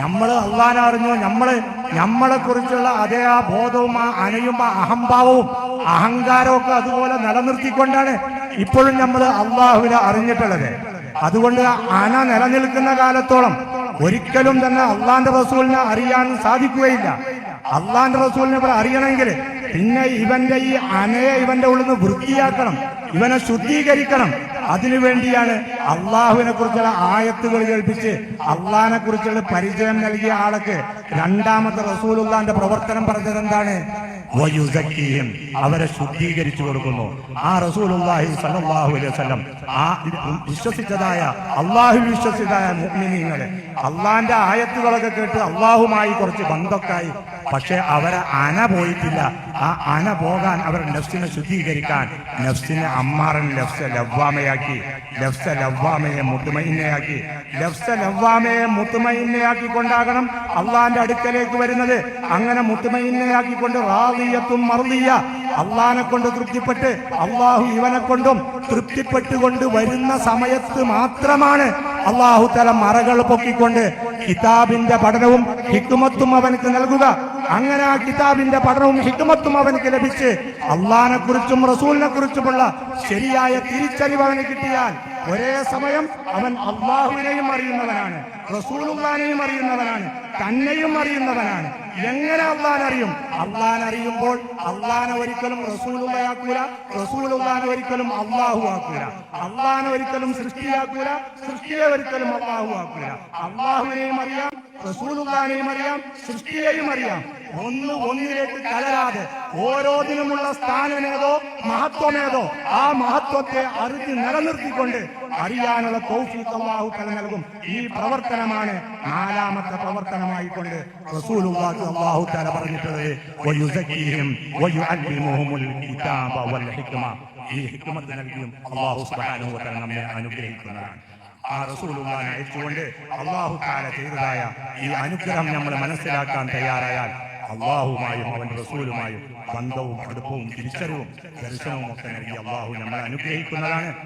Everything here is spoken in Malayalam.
നമ്മൾ അള്ളാൻ അറിഞ്ഞു. നമ്മൾ നമ്മളെ കുറിച്ചുള്ള അതേ ആ ബോധവും ആ അനയും ആ അഹംഭാവവും അഹങ്കാരവും ഒക്കെ അതുപോലെ നിലനിർത്തിക്കൊണ്ടാണ് ഇപ്പോഴും നമ്മൾ അള്ളാഹുവിനെ അറിഞ്ഞിട്ടുള്ളത്. അതുകൊണ്ട് അന നിലനിൽക്കുന്ന കാലത്തോളം ഒരിക്കലും തന്നെ അള്ളാന്റെ റസൂലിനെ അറിയാൻ സാധിക്കുകയില്ല. അള്ളാന്റെ റസൂലിനെ ഇവിടെ അറിയണമെങ്കിൽ പിന്നെ ഇവന്റെ ഈ അനയെ ഇവന്റെ ഉള്ളിൽ നിന്ന് വൃത്തിയാക്കണം. ഇവനെ ശുദ്ധീകരിക്കണം. അതിനുവേണ്ടിയാണ് അള്ളാഹുവിനെ കുറിച്ചുള്ള ആയത്തുകൾ കേൾപ്പിച്ച് അള്ളാഹിനെ കുറിച്ചുള്ള പരിചയം നൽകിയ ആൾക്ക് രണ്ടാമത്തെ റസൂലുള്ളാന്റെ പ്രവർത്തനം പറഞ്ഞത് എന്താണ്. അവരെ ശുദ്ധീകരിച്ചു കൊടുക്കുന്നു ആ റസൂലുള്ളാഹി സല്ലല്ലാഹു അലൈഹി വസല്ലം ആ വിശ്വസിച്ചതായ അള്ളാഹു വിശ്വസിച്ചതായ മുഅ്മിനീങ്ങളെ അള്ളാന്റെ ആയത്തുകളൊക്കെ കേട്ട് അള്ളാഹുമായി കുറച്ച് ബന്ധക്കായി പക്ഷെ അവരെ അന പോയിട്ടില്ല. ആ അന പോകാൻ അവർ നഫ്സിനെ ശുദ്ധീകരിക്കാൻ നഫ്സിനെ അമ്മാറൻ ലഫ്സ ലവ്വാമയാക്കി ലഫ്സ ലവ്വാമയെ മുത്തുമയിന്നയാക്കി ലഫ്സ ലവ്വാമയെ മുത്തുമയിന്നയാക്കി കൊണ്ടാകണം അള്ളാന്റെ അടുക്കലേക്ക് വരുന്നത്. അങ്ങനെ മുത്തുമയിന്നയാക്കിക്കൊണ്ട് റാദിയത്തും മറുതിയ അള്ളാനെ കൊണ്ട് തൃപ്തിപ്പെട്ട് അള്ളാഹു ഇവനെ കൊണ്ടും തൃപ്തിപ്പെട്ടുകൊണ്ട് വരുന്ന സമയത്ത് മാത്രമാണ് അള്ളാഹു തല മറകൾ പൊക്കിക്കൊണ്ട് കിതാബിന്റെ പഠനവും ഹിക്കുമത്തും അവനക്ക് നൽകുക. അങ്ങനെ ആ കിതാബിന്റെ പഠനവും ഹിക്മത്തും അവനക്ക് ലഭിച്ച് അള്ളഹാനെ കുറിച്ചും റസൂലിനെ കുറിച്ചുമുള്ള ശരിയായ തിരിച്ചറിവ് അവന് കിട്ടിയാൽ ഒരേ സമയം അവൻ അള്ളാഹുവിനെയും അറിയുന്നവനാണ് റസൂലുള്ളാനെയും അറിയുന്നവനാണ് തന്നെയും അറിയുന്നവനാണ്. എങ്ങനെ അള്ളാൻ അറിയും അള്ളാൻ അറിയുമ്പോൾ അള്ളാനെ ഒരിക്കലും റസൂലുള്ളയാക്കൂല റസൂലുള്ളാനെ ഒരിക്കലും അള്ളാഹു ആക്കൂല അള്ളാനെ ഒരിക്കലും സൃഷ്ടിയാക്കൂല സൃഷ്ടിയെ ഒരിക്കലും അള്ളാഹു ആക്കൂല അള്ളാഹുവിനെയും അറിയാം റസൂലുള്ളാനെയും അറിയാം സൃഷ്ടിയെയും അറിയാം. ഒന്ന് ഒന്നിലേക്ക് കലരാതെ ഓരോന്നിനുമുള്ള സ്ഥാനമേതോ മഹത്വമേതോ ആ മഹത്വത്തെ അറിഞ്ഞ് നിലനിർത്തിക്കൊണ്ട് അറിയാനുള്ള തൗഫീഖ് തല നൽകും. ഈ പ്രവർത്തനമാണ് നാലാമത്തെ പ്രവർത്തനമായിക്കൊണ്ട് റസൂലുള്ളാഹി അല്ലാഹു പറഞ്ഞിട്ടുള്ളത്. വയുഅല്ലിമുഹുൽ കിതാബ വൽ ഹിക്മ. ഈ ഹിക്മത്ത് നൽകിയും അള്ളാഹു സുബ്ഹാനഹു വ തആല നമ്മെ അനുഗ്രഹിക്കുന്നതാണ്. ആ അയച്ചുകൊണ്ട് അള്ളാഹു താല ചെയ്തതായ ഈ അനുഗ്രഹം നമ്മൾ മനസ്സിലാക്കാൻ തയ്യാറായാൽ അള്ളാഹുമായും അവന്റെ റസൂലുമായും ബന്ധവും അടുപ്പവും തിരിച്ചറിവും ദർശനവും ഒക്കെ നൽകി അള്ളാഹു നമ്മളെ അനുഗ്രഹിക്കുന്നതാണ്.